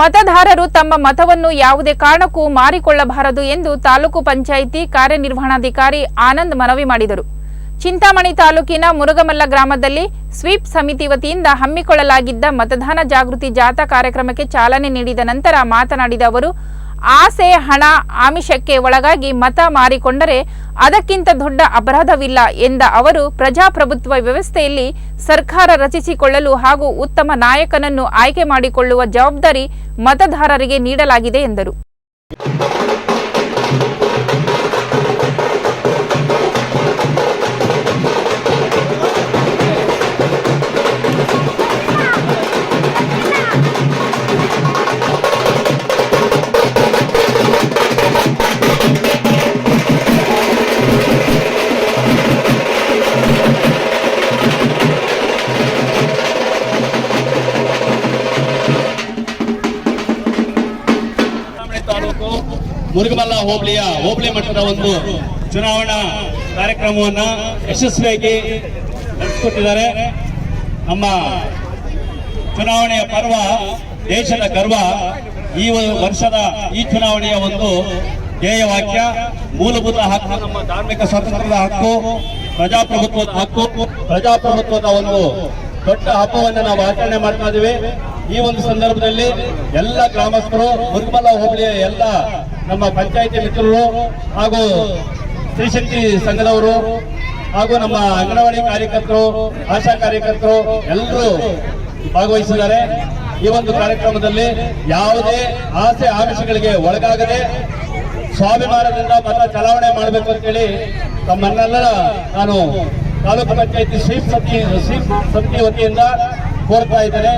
ಮತದಾರರು ತಮ್ಮ ಮತವನ್ನು ಯಾವುದೇ ಕಾರಣಕ್ಕೂ ಮಾರಿಕೊಳ್ಳಬಾರದು ಎಂದು ತಾಲೂಕು ಪಂಚಾಯಿತಿ ಕಾರ್ಯನಿರ್ವಹಣಾಧಿಕಾರಿ ಆನಂದ್ ಮನವಿ ಮಾಡಿದರು. ಚಿಂತಾಮಣಿ ತಾಲೂಕಿನ ಮುರುಗಮಲ್ಲ ಗ್ರಾಮದಲ್ಲಿ ಸ್ವೀಪ್ ಸಮಿತಿ ವತಿಯಿಂದ ಹಮ್ಮಿಕೊಳ್ಳಲಾಗಿದ್ದ ಮತದಾನ ಜಾಗೃತಿ ಜಾಥಾ ಕಾರ್ಯಕ್ರಮಕ್ಕೆ ಚಾಲನೆ ನೀಡಿದ ನಂತರ ಮಾತನಾಡಿದ ಅವರು ಆಸೆ, ಹಣ, ಆಮಿಷಕ್ಕೆ ಒಳಗಾಗಿ ಮತ ಮಾರಿಕೊಂಡರೆ ಅದಕ್ಕಿಂತ ದೊಡ್ಡ ಅಪರಾಧವಿಲ್ಲ ಎಂದ ಅವರು, ಪ್ರಜಾಪ್ರಭುತ್ವ ವ್ಯವಸ್ಥೆಯಲ್ಲಿ ಸರ್ಕಾರ ರಚಿಸಿಕೊಳ್ಳಲು ಹಾಗೂ ಉತ್ತಮ ನಾಯಕನನ್ನು ಆಯ್ಕೆ ಮಾಡಿಕೊಳ್ಳುವ ಜವಾಬ್ದಾರಿ ಮತದಾರರಿಗೆ ನೀಡಲಾಗಿದೆ ಎಂದರು. ಮುರುಗಮಲ್ಲ ಹೋಬಳಿಯ ಹೋಬಳಿ ಮಟ್ಟದ ಒಂದು ಚುನಾವಣಾ ಕಾರ್ಯಕ್ರಮವನ್ನ ಯಶಸ್ವಿಯಾಗಿ ನಡೆಸಿಕೊಟ್ಟಿದ್ದಾರೆ. ನಮ್ಮ ಚುನಾವಣೆಯ ಪರ್ವ, ದೇಶದ ಗರ್ವ, ಈ ವರ್ಷದ ಈ ಚುನಾವಣೆಯ ಒಂದು ಧ್ಯೇಯ ವಾಕ್ಯ, ಮೂಲಭೂತ ಹಕ್ಕು, ನಮ್ಮ ಧಾರ್ಮಿಕ ಸ್ವಾತಂತ್ರ್ಯದ ಹಕ್ಕು, ಪ್ರಜಾಪ್ರಭುತ್ವದ ಹಕ್ಕು, ಪ್ರಜಾಪ್ರಭುತ್ವದ ಒಂದು ದೊಡ್ಡ ಹಬ್ಬವನ್ನು ನಾವು ಆಚರಣೆ ಮಾಡ್ತಾ ಇದ್ದೀವಿ ಈ ಒಂದು ಸಂದರ್ಭದಲ್ಲಿ ಎಲ್ಲ ಗ್ರಾಮಸ್ಥರು ಮುರುಗಮಲ್ಲ ಹೋಬಳಿಯ ಎಲ್ಲ ನಮ್ಮ ಪಂಚಾಯಿತಿ ಮಿತ್ರರು ಹಾಗೂ ಸ್ತ್ರೀಶಕ್ತಿ ಸಂಘದವರು ಹಾಗೂ ನಮ್ಮ ಅಂಗನವಾಡಿ ಕಾರ್ಯಕರ್ತರು, ಆಶಾ ಕಾರ್ಯಕರ್ತರು ಎಲ್ಲರೂ ಭಾಗವಹಿಸಿದ್ದಾರೆ. ಈ ಒಂದು ಕಾರ್ಯಕ್ರಮದಲ್ಲಿ ಯಾವುದೇ ಆಸೆ ಆಮಿಷಗಳಿಗೆ ಒಳಗಾಗದೆ ಸ್ವಾಭಿಮಾನದಿಂದ ಮತ ಚಲಾವಣೆ ಮಾಡಬೇಕು ಅಂತೇಳಿ ತಮ್ಮನ್ನೆಲ್ಲರ ನಾನು ತಾಲೂಕು ಪಂಚಾಯತಿ ಸ್ವೀಪ್ ಸಮಿತಿ ಸ್ವೀಪ್ ಸಮಿತಿ ವತಿಯಿಂದ ಕೋರ್ತಾ ಇದ್ದೇನೆ.